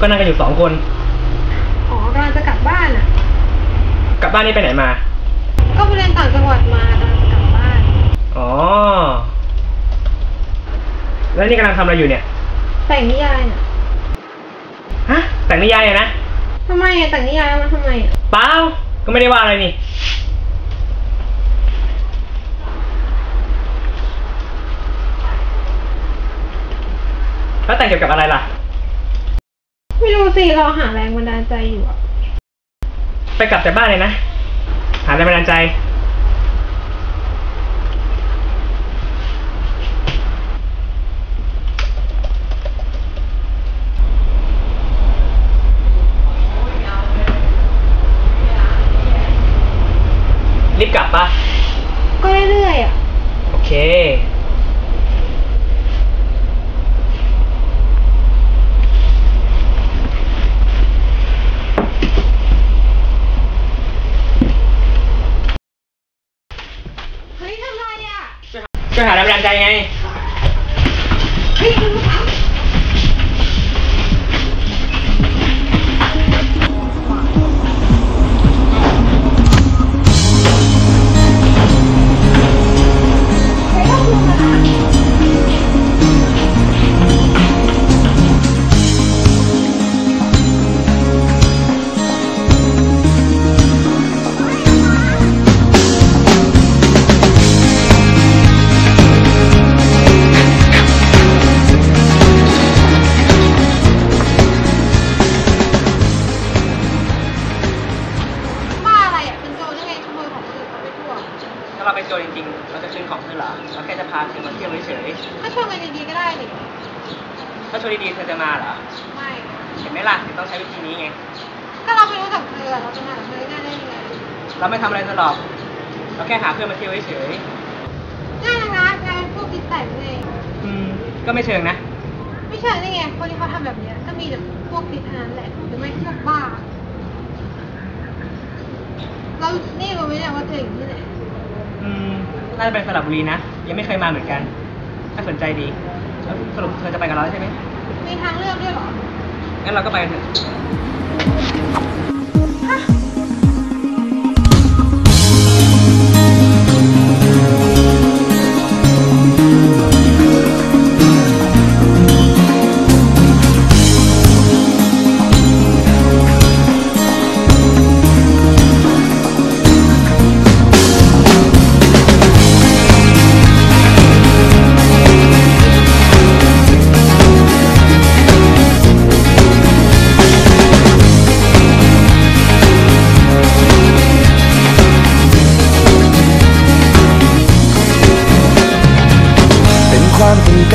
ก็นั่งกันอยู่สองคน อ๋อกำลังจะกลับบ้านอะ กลับบ้านนี่ไปไหนมา ก็ไปเรียนต่างจังหวัดมากำลังจะกลับบ้าน อ๋อ แล้วนี่กำลังทำอะไรอยู่เนี่ย แต่งนิยายน่ะฮะ แต่งนิยายอะนะทำไมอะแต่งนิยายมาทำไมอะเปล่าก็ไม่ได้ว่าอะไรนี่ แล้วแต่งเกี่ยวกับอะไรล่ะ ไม่รู้สิเราหาแรงบันดาลใจอยู่อะไปกลับแต่บ้านเลยนะ หาแรงบันดาลใจ นไหมล่ะถึงต้องใช้วิธีนี้ไง ก็เราไม่รู้จักเธอเราจะมากับเธอง่ายได้ยังไงเราไม่ทำอะไรเธอหรอก เราแค่หาเพื่อนมาเที่ยวเฉยง่ายนะนะงานเป็นพวกติดแต่งเลยๆอืม ก็ไม่เชิงนะ ไม่ใช่ได้ไงคนที่เขาทำแบบเนี้ยก็มีแต่พวกติดเท่านั้นแหละหรือไม่พวกบ้าเรานี่รู้ไหมเนี่ยว่าเธออยู่ที่ไหนอืม น่าจะเป็นสระบุรีนะ ยังไม่เคยมาเหมือนกัน ถ้าสนใจดีแล้วสรุปเธอจะไปกับเราใช่ไหมมีทางเลือกด้วยเหรอ งั้นเราก็ไปกันเถอะ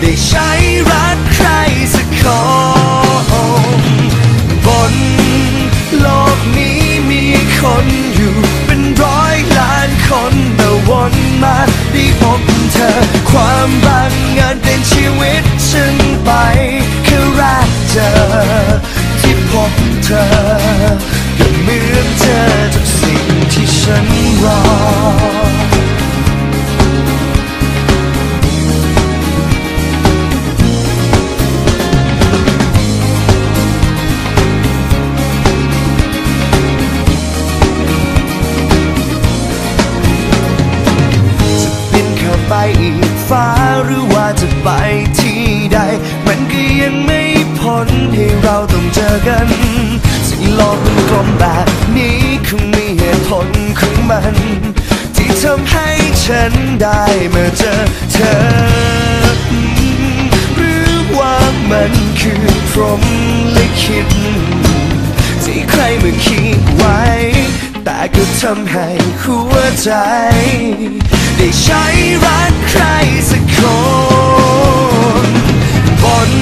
ได้ใช้รักใครสักคนบนโลกนี้มีคนอยู่เป็นร้อยล้านคนแต่วนมาได้พบเธอ ความบังเอิญเป็นชีวิตฉันไปแค่แรกเจอ ที่พบเธอก็เหมือนเธอทุกสิ่งที่ฉันรอ ได้เมาเจอเธอ หรือว่ามันคือพรหมลิขิตที่ใครมาคิดไว้ แต่ก็ทำให้หัวใจ ได้ใช้รักใครสักคนบน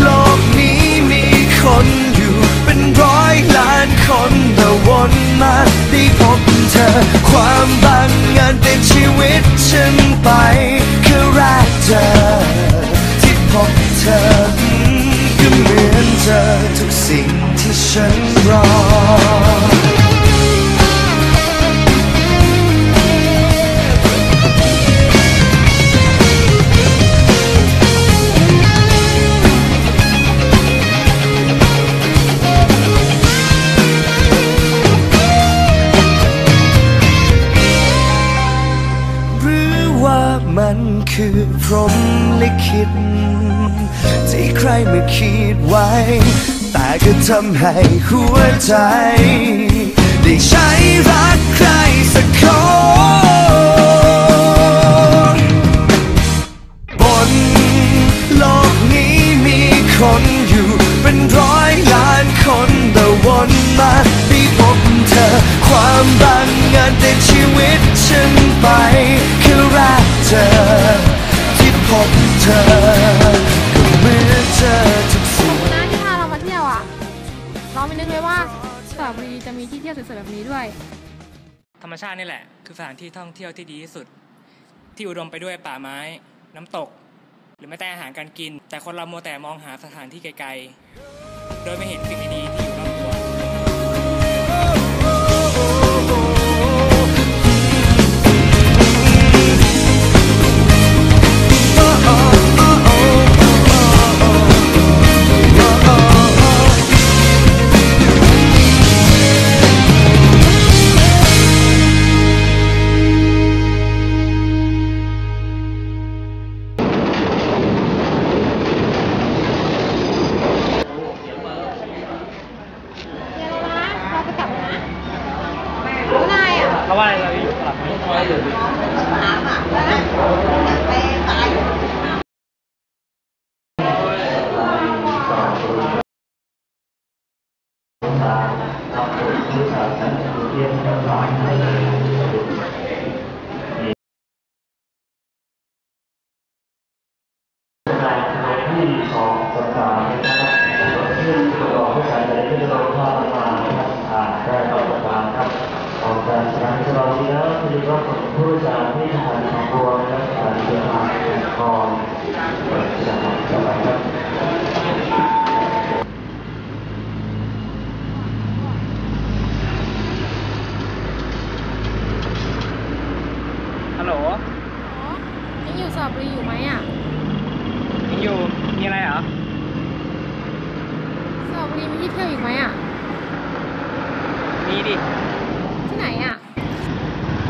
โลกนี้มีคนอยู่เป็นร้อยล้านคนแต่วนมาได้พบเธอความบังเอิญเป็น ชีวิตฉันไป คือรักเธอที่พบเธอ ก็เหมือนเจอทุกสิ่งที่ฉันรอ คิดไว้ แต่ก็ทำให้หัวใจ สวยๆแบบนี้ด้วย ธรรมชาตินี่แหละ คือสถานที่ท่องเที่ยวที่ดีที่สุด ที่อุดมไปด้วยป่าไม้ น้ำตก หรือแม้แต่อาหารการกิน แต่คนเราโมวแต่มองหาสถานที่ไกลๆ โดยไม่เห็นสิ่งดี เพราะว่าเราอยู่สลับนี้ แล้วที่รับผู้การที่ทางของบัวและการเดินทางคองเปิดสถานสบายครับฮัลโหลอ๋อยังอยู่สระบุรีอยู่ไหมอะยังอยู่ มีอะไรเหรอสระบุรีมีที่เที่ยวอีกไหมอะ มีดิ ที่ไหนอะ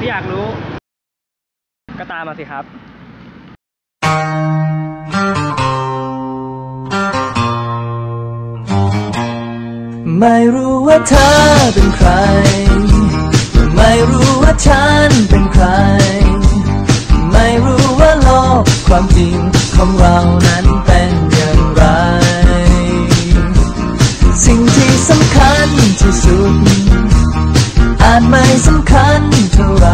ที่อยากรู้ ก็ตามมาสิครับไม่รู้ว่าเธอเป็นใคร ไม่รู้ว่าฉันเป็นใคร ไม่รู้ว่าโลกความจริงของเรานั้นเป็นอย่างไร สิ่งที่สำคัญที่สุดานไม่สำคัญเท่าไร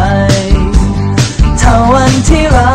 เท่าวันที่เรา